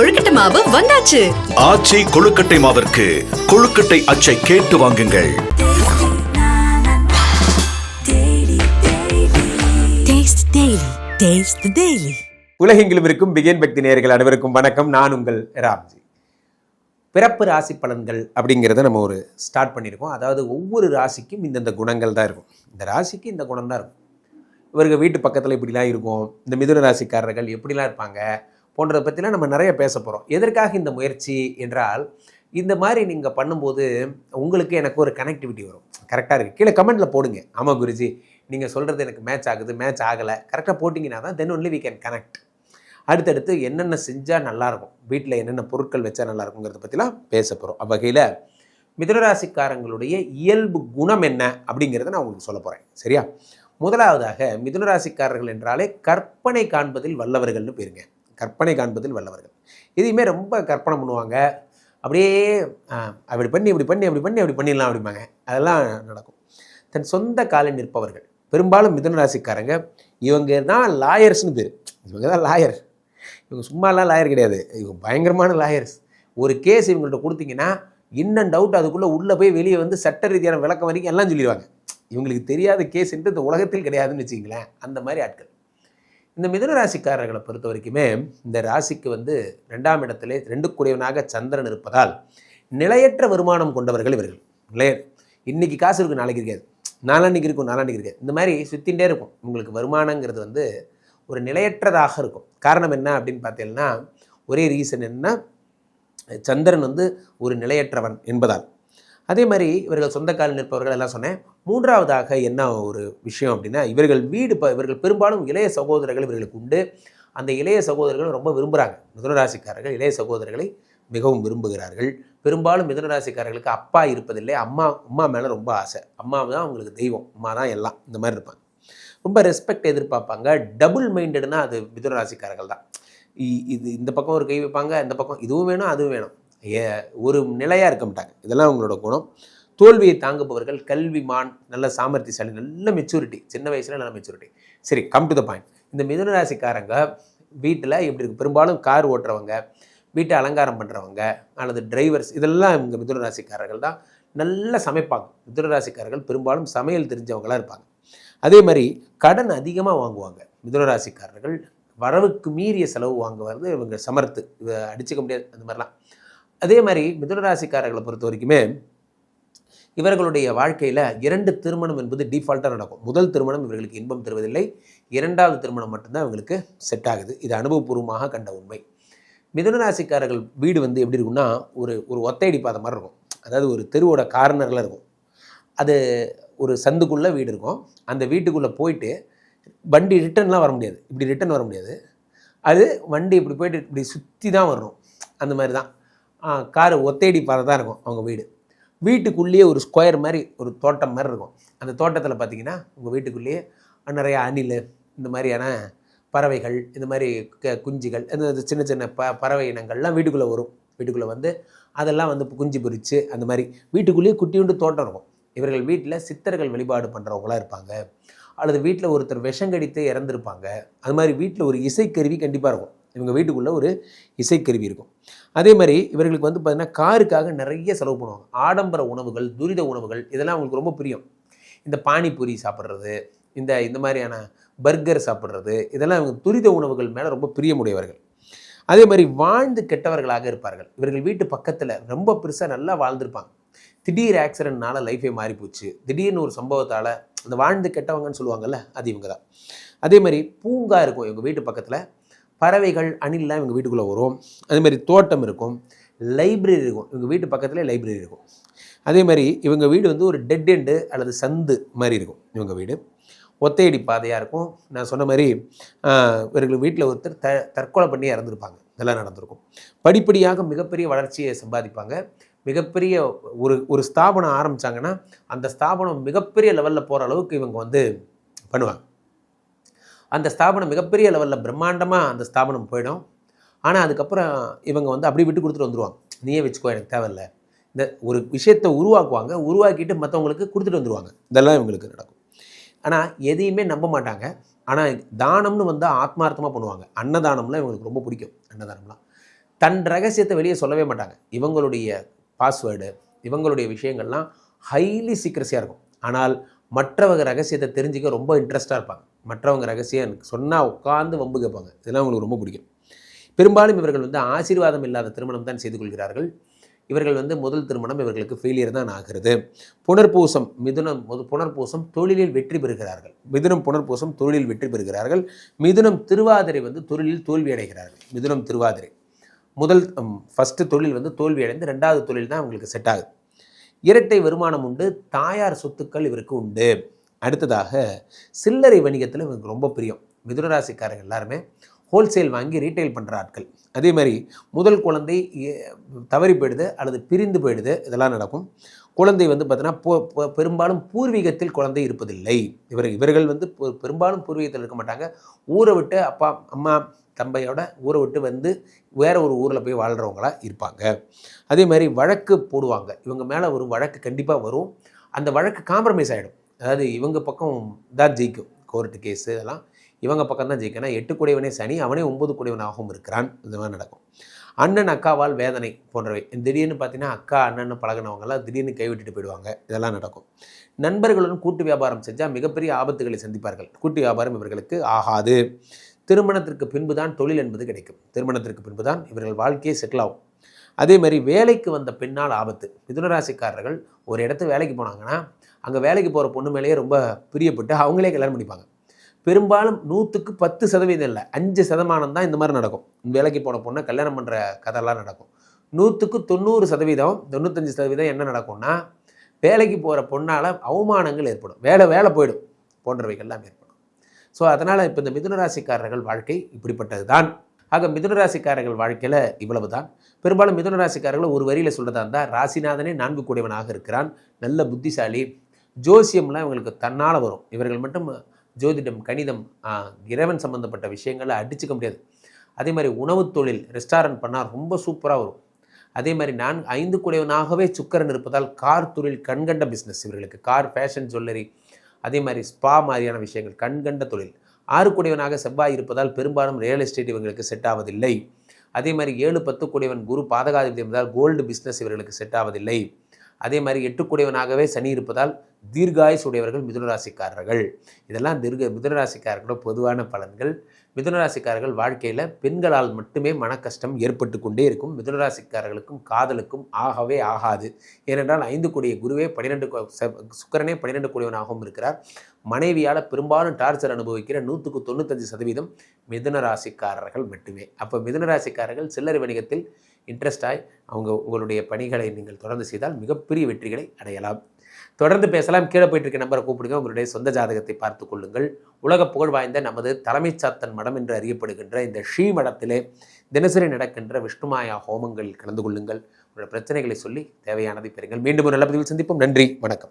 கொழுக்கட்டை மாவு வந்தாச்சு. ஆச்சி கொழுக்கட்டை மாவிற்கு கொழுக்கட்டை அச்சை கேட்டு வாங்குங்கள். Taste Daily. Taste the Daily. உலகெங்கிலும் இருக்கும் பிகேன் பக்தி நேயர்கள் அனைவருக்கும் வணக்கம். நான் உங்கள் ராம்ஜி. பிறப்பு ராசி பலன்கள் அப்படிங்கிறத நம்ம ஒரு ஸ்டார்ட் பண்ணியிருக்கோம் அதாவது ஒவ்வொரு ராசிக்கும் இந்தந்த குணங்கள் தான் இருக்கும். இந்த ராசிக்கு இந்த குணம் தான் இருக்கும். இவர்கள் வீட்டு பக்கத்தில் இப்படிலாம் இருக்கும். இந்த மிதுன ராசிக்காரர்கள் எப்படிலாம் இருப்பாங்க? போன்றதை பற்றிலாம் நம்ம நிறைய பேச போகிறோம் எதற்காக இந்த முயற்சி என்றால் இந்த மாதிரி நீங்கள் பண்ணும்போது உங்களுக்கு எனக்கு ஒரு கனெக்டிவிட்டி வரும். கரெக்டாக இருக்குது கீழே கமெண்ட்டில் போடுங்க. ஆமாம் குருஜி நீங்கள் சொல்கிறது எனக்கு மேட்ச் ஆகுது மேட்ச் ஆகலை. கரெக்டாக போட்டிங்கன்னா தான் then only we can connect அடுத்தடுத்து என்னென்ன செஞ்சால் நல்லாயிருக்கும் வீட்டில் என்னென்ன பொருட்கள் வச்சா நல்லா இருக்குங்கிறத பற்றிலாம் பேச போகிறோம் அவ்வகையில் மிதுனராசிக்காரங்களுடைய இயல்பு குணம் என்ன அப்படிங்கிறத நான் உங்களுக்கு சொல்ல போகிறேன் சரியா? முதலாவதாக மிதுனராசிக்காரர்கள் என்றாலே கற்பனை காண்பதில் வல்லவர்கள்னு பேருங்க. கற்பனை காண்பதில் வல்லவர்கள். இதையுமே ரொம்ப கற்பனை பண்ணுவாங்க. அப்படியே அப்படி பண்ணி இப்படி பண்ணி அப்படி பண்ணி அப்படி பண்ணிடலாம் அப்படிம்பாங்க. அதெல்லாம் நடக்கும். தன் சொந்த காலில் நிற்பவர்கள். பெரும்பாலும் மிதனராசிக்காரங்க இவங்க தான் லாயர்ஸ்னு பேர். இவங்க தான் லாயர். இவங்க சும்மாலாம் லாயர் கிடையாது. இவங்க பயங்கரமான லாயர்ஸ். ஒரு கேஸ் இவங்கள்ட்ட கொடுத்தீங்கன்னா இன்னும் டவுட் அதுக்குள்ளே உள்ளே போய் வெளியே வந்து சட்ட ரீதியான விளக்கம் வரைக்கும் எல்லாம் சொல்லிடுவாங்க. இவங்களுக்கு தெரியாத கேஸ் என்று இந்த உலகத்தில் கிடையாதுன்னு வச்சுங்களேன் அந்த மாதிரி ஆட்கள். இந்த மிதுன ராசிக்காரர்களை பொறுத்த வரைக்குமே இந்த ராசிக்கு வந்து ரெண்டாம் இடத்திலே ரெண்டு கூடியவனாக சந்திரன் இருப்பதால் நிலையற்ற வருமானம் கொண்டவர்கள் இவர்கள். நிலைய இன்னைக்கு காசு இருக்கும் நாளைக்கு இருக்காது. நாளான்னைக்கு இருக்கும் நாளான்னைக்கு இருக்காது. இந்த மாதிரி சுத்தின்டே இருக்கும் உங்களுக்கு வருமானங்கிறது வந்து ஒரு நிலையற்றதாக இருக்கும். காரணம் என்ன அப்படின்னு பார்த்தீங்கன்னா ஒரே ரீசன் என்ன சந்திரன் வந்து ஒரு நிலையற்றவன் என்பதால். அதே மாதிரி இவர்கள் சொந்த காலில் நிற்பவர்கள் எல்லாம் சொன்னேன். மூன்றாவதாக என்ன ஒரு விஷயம் அப்படின்னா இவர்கள் வீடு இவர்கள் பெரும்பாலும் இளைய சகோதரர்கள் இவர்களுக்கு உண்டு. அந்த இளைய சகோதரர்கள் ரொம்ப விரும்புகிறாங்க மிதுனராசிக்காரர்கள் இளைய சகோதரர்களை மிகவும் விரும்புகிறார்கள். பெரும்பாலும் மிதுனராசிக்காரர்களுக்கு அப்பா இருப்பதில்லை அம்மா அம்மா மேலே ரொம்ப ஆசை. அம்மா தான் அவங்களுக்கு தெய்வம் அம்மா தான் எல்லாம். இந்த மாதிரி இருப்பாங்க. ரொம்ப ரெஸ்பெக்ட் எதிர்பார்ப்பாங்க. டபுள் மைண்டட்னா அது மிதுனராசிக்காரர்கள் தான். இ- இது இந்த பக்கம் ஒரு கை வைப்பாங்க இந்த பக்கம் இதுவும் வேணும் அதுவும் வேணும். ஒரு நிலையாக இருக்க மாட்டாங்க. இதெல்லாம் அவங்களோட குணம். தோல்வியை தாங்குபவர்கள் கல்விமான் நல்ல சாமர்த்தியசாலி நல்ல மெச்சூரிட்டி சின்ன வயசுல நல்ல மெச்சூரிட்டி சரி கம் டு த பாயிண்ட் இந்த மிதுன ராசிக்காரங்க வீட்டில் எப்படி இருக்குது பெரும்பாலும் கார் ஓட்டுறவங்க வீட்டை அலங்காரம் பண்ணுறவங்க அல்லது டிரைவர்ஸ் இதெல்லாம் இவங்க மிதுன ராசிக்காரர்கள் தான் நல்லா சமைப்பாங்க. மிதுன ராசிக்காரர்கள் பெரும்பாலும் சமையல் தெரிஞ்சவங்களாக இருப்பாங்க. அதே மாதிரி கடன் அதிகமாக வாங்குவாங்க. மிதுன ராசிக்காரர்கள் வரவுக்கு மீறிய செலவு வாங்குவது இவங்க சமர்த்து. இவ அடிச்சுக்க முடியாது. அந்த மாதிரிலாம். அதே மாதிரி மிதுனராசிக்காரர்களை பொறுத்த வரைக்குமே இவர்களுடைய வாழ்க்கையில் இரண்டு திருமணம் என்பது டிஃபால்ட்டாக நடக்கும். முதல் திருமணம் இவர்களுக்கு இன்பம் தருவதில்லை. இரண்டாவது திருமணம் மட்டும்தான் இவங்களுக்கு செட் ஆகுது. இது அனுபவபூர்வமாக கண்ட உண்மை. மிதுனராசிக்காரர்கள் வீடு வந்து எப்படி இருக்கும்னா ஒரு ஒரு ஒத்தையடி பாதை மாதிரி இருக்கும். அதாவது ஒரு தெருவோட கார்னரில் இருக்கும். அது ஒரு சந்துக்குள்ளே வீடு இருக்கும். அந்த வீட்டுக்குள்ளே போயிட்டு வண்டி ரிட்டர்ன்லாம் வர முடியாது. இப்படி ரிட்டர்ன் வர முடியாது. அது வண்டி இப்படி போயிட்டு இப்படி சுற்றி தான் வரணும். அந்த மாதிரி தான் கார் ஒத்தையடி பாதை தான் இருக்கும் அவங்க வீடு. வீட்டுக்குள்ளேயே ஒரு ஸ்கொயர் மாதிரி ஒரு தோட்டம் மாதிரி இருக்கும். அந்த தோட்டத்தில் பார்த்தீங்கன்னா உங்கள் வீட்டுக்குள்ளேயே நிறைய அணில் இந்த மாதிரியான பறவைகள் இந்த மாதிரி க குஞ்சுகள் இந்த சின்ன சின்ன ப பறவை இனங்கள்லாம் வீட்டுக்குள்ளே வரும். வீட்டுக்குள்ளே வந்து அதெல்லாம் வந்து குஞ்சு பொறிச்சு அந்த மாதிரி வீட்டுக்குள்ளேயே குட்டியுண்டு தோட்டம் இருக்கும். இவர்கள் வீட்டில் சித்தர்கள் வழிபாடு பண்ணுறவங்களா இருப்பாங்க. அல்லது வீட்டில் ஒருத்தர் விஷங்கடித்து இறந்துருப்பாங்க. அது மாதிரி வீட்டில் ஒரு இசைக்கருவி கண்டிப்பாக இருக்கும். இவங்க வீட்டுக்குள்ளே ஒரு இசைக்கருவி இருக்கும். அதே மாதிரி இவர்களுக்கு வந்து பார்த்திங்கன்னா காருக்காக நிறைய செலவு பண்ணுவாங்க. ஆடம்பர உணவுகள் துரித உணவுகள் இதெல்லாம் அவங்களுக்கு ரொம்ப பிரியம். இந்த பானிபூரி சாப்பிட்றது இந்த இந்த மாதிரியான பர்கர் சாப்பிட்றது இதெல்லாம் இவங்க துரித உணவுகள் மேலே ரொம்ப பிரியமுடையவர்கள். அதே மாதிரி வாழ்ந்து கெட்டவர்களாக இருப்பார்கள். இவர்கள் வீட்டு பக்கத்தில் ரொம்ப பெருசாக நல்லா வாழ்ந்திருப்பாங்க. திடீர் ஆக்சிடென்ட்னால லைஃபே மாறி போச்சு திடீர்னு ஒரு சம்பவத்தால் அந்த வாழ்ந்து கெட்டவங்கன்னு சொல்லுவாங்கல்ல அது இவங்க தான் அதே மாதிரி பூங்கா இருக்கும் இவங்க வீட்டு பக்கத்தில். பறவைகள் அணில்லாம் இவங்க வீட்டுக்குள்ளே வரும். அதேமாதிரி தோட்டம் இருக்கும். லைப்ரரி இருக்கும். இவங்க வீட்டு பக்கத்துலேயே லைப்ரரி இருக்கும். அதே மாதிரி இவங்க வீடு வந்து ஒரு டெட் எண்டு அல்லது சந்து மாதிரி இருக்கும். இவங்க வீடு. ஒத்தையடி பாதையாக இருக்கும். நான் சொன்ன மாதிரி இவர்கள் வீட்டில் ஒருத்தர் த தற்கொலை பண்ணி இறந்துருப்பாங்க. இதெல்லாம் நடந்திருக்கும். படிப்படியாக மிகப்பெரிய வளர்ச்சியை சம்பாதிப்பாங்க. மிகப்பெரிய ஒரு ஒரு ஸ்தாபனம் ஆரம்பித்தாங்கன்னா அந்த ஸ்தாபனம் மிகப்பெரிய லெவலில் போகிற அளவுக்கு இவங்க வந்து பண்ணுவாங்க. அந்த ஸ்தாபனம் மிகப்பெரிய லெவலில் பிரம்மாண்டமாக அந்த ஸ்தாபனம் போயிடும். ஆனால் அதுக்கப்புறம் இவங்க வந்து அப்படி விட்டு கொடுத்துட்டு வந்துருவாங்க. நீயே வச்சுக்கோ எனக்கு தேவையில்ல. இந்த ஒரு விஷயத்தை உருவாக்குவாங்க. உருவாக்கிட்டு மற்றவங்களுக்கு கொடுத்துட்டு வந்துருவாங்க. இதெல்லாம் இவங்களுக்கு நடக்கும். ஆனால் எதையுமே நம்ப மாட்டாங்க. ஆனால் தானம்னு வந்து ஆத்மார்த்தமாக பண்ணுவாங்க. அன்னதானம்லாம் இவங்களுக்கு ரொம்ப பிடிக்கும். அன்னதானம்லாம். தன் ரகசியத்தை வெளியே சொல்லவே மாட்டாங்க. இவங்களுடைய பாஸ்வேர்டு இவங்களுடைய விஷயங்கள்லாம் ஹைலி சீக்ரஸியாக இருக்கும். ஆனால் மற்றவங்க ரகசியத்தை தெரிஞ்சுக்க ரொம்ப இன்ட்ரெஸ்ட்டாக இருப்பாங்க. மற்றவங்க ரகசியம் சொன்னால் உட்காந்து வம்பு கேட்பாங்க. இதெல்லாம் அவங்களுக்கு ரொம்ப பிடிக்கும். பெரும்பாலும் இவர்கள் வந்து ஆசீர்வாதம் இல்லாத திருமணம் தான் செய்து கொள்கிறார்கள். இவர்கள் வந்து முதல் திருமணம் இவர்களுக்கு ஃபெயிலியர் தான் ஆகிறது. புனர்பூசம் மிதுனம் முது புனர்பூசம் தொழிலில் வெற்றி பெறுகிறார்கள். மிதுனம் புனர்பூசம் தொழிலில் வெற்றி பெறுகிறார்கள். மிதுனம் திருவாதிரை வந்து தொழிலில் தோல்வி அடைகிறார்கள். மிதுனம் திருவாதிரை. முதல் ஃபஸ்ட்டு தொழில் வந்து தோல்வி அடைந்து ரெண்டாவது தொழில் தான் அவங்களுக்கு செட் ஆகுது. இரட்டை வருமானம் உண்டு தாயார் சொத்துக்கள் இவருக்கு உண்டு. அடுத்ததாக சில்லறை வணிகத்தில் இவங்களுக்கு ரொம்ப பிரியம். மிதுனராசிக்காரங்க எல்லாருமே ஹோல்சேல் வாங்கி ரீட்டைல் பண்ணுற ஆட்கள். அதே மாதிரி முதல் குழந்தை தவறி போயிடுது அல்லது பிரிந்து போயிடுது இதெல்லாம் நடக்கும். குழந்தை வந்து பார்த்தீங்கன்னா பெரும்பாலும் பூர்வீகத்தில் குழந்தை இருப்பதில்லை. இவர் இவர்கள் வந்து பெரும்பாலும் பூர்வீகத்தில் இருக்க மாட்டாங்க. ஊரை விட்டு அப்பா அம்மா தம்பையோட ஊரை விட்டு வந்து வேற ஒரு ஊரில் போய் வாழ்கிறவங்களா இருப்பாங்க. அதே மாதிரி வழக்கு போடுவாங்க. இவங்க மேலே ஒரு வழக்கு கண்டிப்பாக வரும். அந்த வழக்கு காம்ப்ரமைஸ் ஆகிடும் அதாவது இவங்க பக்கம் தான் ஜெயிக்கும். கோர்ட்டு கேஸு இதெல்லாம். இவங்க பக்கம் தான் ஜெயிக்கும். ஏன்னா எட்டு கூடையவனே சனி அவனே ஒம்பது கூடையவனாகவும் இருக்கிறான். இந்த மாதிரி நடக்கும். அண்ணன் அக்காவால் வேதனை போன்றவை. திடீர்னு பார்த்தீங்கன்னா அக்கா அண்ணன் பழகினவங்கலாம் திடீர்னு கைவிட்டுட்டு போயிடுவாங்க. இதெல்லாம் நடக்கும். நண்பர்களுடன் கூட்டு வியாபாரம் செஞ்சால் மிகப்பெரிய ஆபத்துகளை சந்திப்பார்கள். கூட்டு வியாபாரம் இவர்களுக்கு ஆகாது. திருமணத்திற்கு பின்பு தான் தொழில் என்பது கிடைக்கும். திருமணத்திற்கு பின்பு தான் இவர்கள் வாழ்க்கையே செட்டில் ஆகும். அதே மாதிரி வேலைக்கு வந்த பெண்ணால் ஆபத்து. மிதுனராசிக்காரர்கள் ஒரு இடத்து வேலைக்கு போனாங்கன்னா அங்கே வேலைக்கு போகிற பொண்ணு மேலேயே ரொம்ப பிரியப்பட்டு அவங்களே கல்யாணம் பண்ணிப்பாங்க. பெரும்பாலும் நூற்றுக்கு பத்து சதவீதம் இல்லை அஞ்சு சதமானம் தான் இந்த மாதிரி நடக்கும். வேலைக்கு போன பொண்ணை கல்யாணம் பண்ணுற கதைலாம் நடக்கும். நூற்றுக்கு தொண்ணூறு சதவீதம் தொண்ணூத்தஞ்சு சதவீதம் என்ன நடக்கும்னா வேலைக்கு போகிற பொண்ணால் அவமானங்கள் ஏற்படும். வேலை வேலை போயிடும். போன்றவைகள்லாம் ஏற்படும். ஸோ அதனால் இப்போ இந்த மிதுனராசிக்காரர்கள் வாழ்க்கை இப்படிப்பட்டது தான் ஆக மிதுனராசிக்காரர்கள் வாழ்க்கையில் இவ்வளவு தான் பெரும்பாலும் மிதுனராசிக்காரர்கள் ஒரு வரியில் சொல்கிறதா இருந்தால் ராசிநாதனே நான்கு கூடியவனாக இருக்கிறான் நல்ல புத்திசாலி. ஜோசியம்லாம் இவங்களுக்கு தன்னால் வரும். இவர்கள் மட்டும் ஜோதிடம் கணிதம் இறைவன் சம்பந்தப்பட்ட விஷயங்களை அடிச்சுக்க முடியாது. அதே மாதிரி உணவுத் தொழில் ரெஸ்டாரண்ட் பண்ணால் ரொம்ப சூப்பராக வரும். அதே மாதிரி நான் ஐந்து குடையவனாகவே சுக்கரன் இருப்பதால் கார் தொழில் கண்கண்ட பிஸ்னஸ் இவர்களுக்கு. கார் ஃபேஷன் ஜுவல்லரி அதே மாதிரி ஸ்பா மாதிரியான விஷயங்கள் கண்கண்ட தொழில். ஆறு செவ்வாய் இருப்பதால் பெரும்பாலும் ரியல் எஸ்டேட் இவங்களுக்கு செட் ஆவதில்லை. அதே மாதிரி ஏழு பத்து குடையவன் குரு பாதகாதிபதி என்பதால் கோல்டு பிஸ்னஸ் இவர்களுக்கு செட் ஆவதில்லை. அதே மாதிரி எட்டுக்குடையவனாகவே சனி இருப்பதால் தீர்காயுசு உடையவர்கள் மிதுனராசிக்காரர்கள். இதெல்லாம் தீர்க மிதுனராசிக்காரர்களோட பொதுவான பலன்கள். மிதுனராசிக்காரர்கள் வாழ்க்கையில் பெண்களால் மட்டுமே மன கஷ்டம் ஏற்பட்டு கொண்டே இருக்கும். மிதுனராசிக்காரர்களுக்கும் காதலுக்கும் ஆகவே ஆகாது. ஏனென்றால் ஐந்து கூடிய குருவே பன்னிரெண்டு சுக்கரனே பன்னிரெண்டு கூடியவனாகவும் இருக்கிறார். மனைவியால் பெரும்பாலும் டார்ச்சர் அனுபவிக்கிற நூற்றுக்கு தொண்ணூத்தஞ்சு சதவீதம் மிதுன ராசிக்காரர்கள் மட்டுமே. அப்போ மிதுன ராசிக்காரர்கள் சில்லறை வணிகத்தில் இன்ட்ரெஸ்ட் அவங்க உங்களுடைய பணிகளை நீங்கள் தொடர்ந்து செய்தால் மிகப்பெரிய வெற்றிகளை அடையலாம். தொடர்ந்து பேசலாம். கீழே போயிட்டு இருக்க நம்பரை கூப்பிடுங்க. உங்களுடைய சொந்த ஜாதகத்தை பார்த்து கொள்ளுங்கள். உலக புகழ் வாய்ந்த நமது தலைமை சாத்தன் மடம் என்று அறியப்படுகின்ற இந்த ஸ்ரீ மடத்திலே தினசரி நடக்கின்ற விஷ்ணுமாயா ஹோமங்களில் கலந்து கொள்ளுங்கள். உங்களுடைய பிரச்சனைகளை சொல்லி தேவையானதை பெறுங்கள். மீண்டும் ஒரு நல்ல பதிவில் சந்திப்போம். நன்றி. வணக்கம்.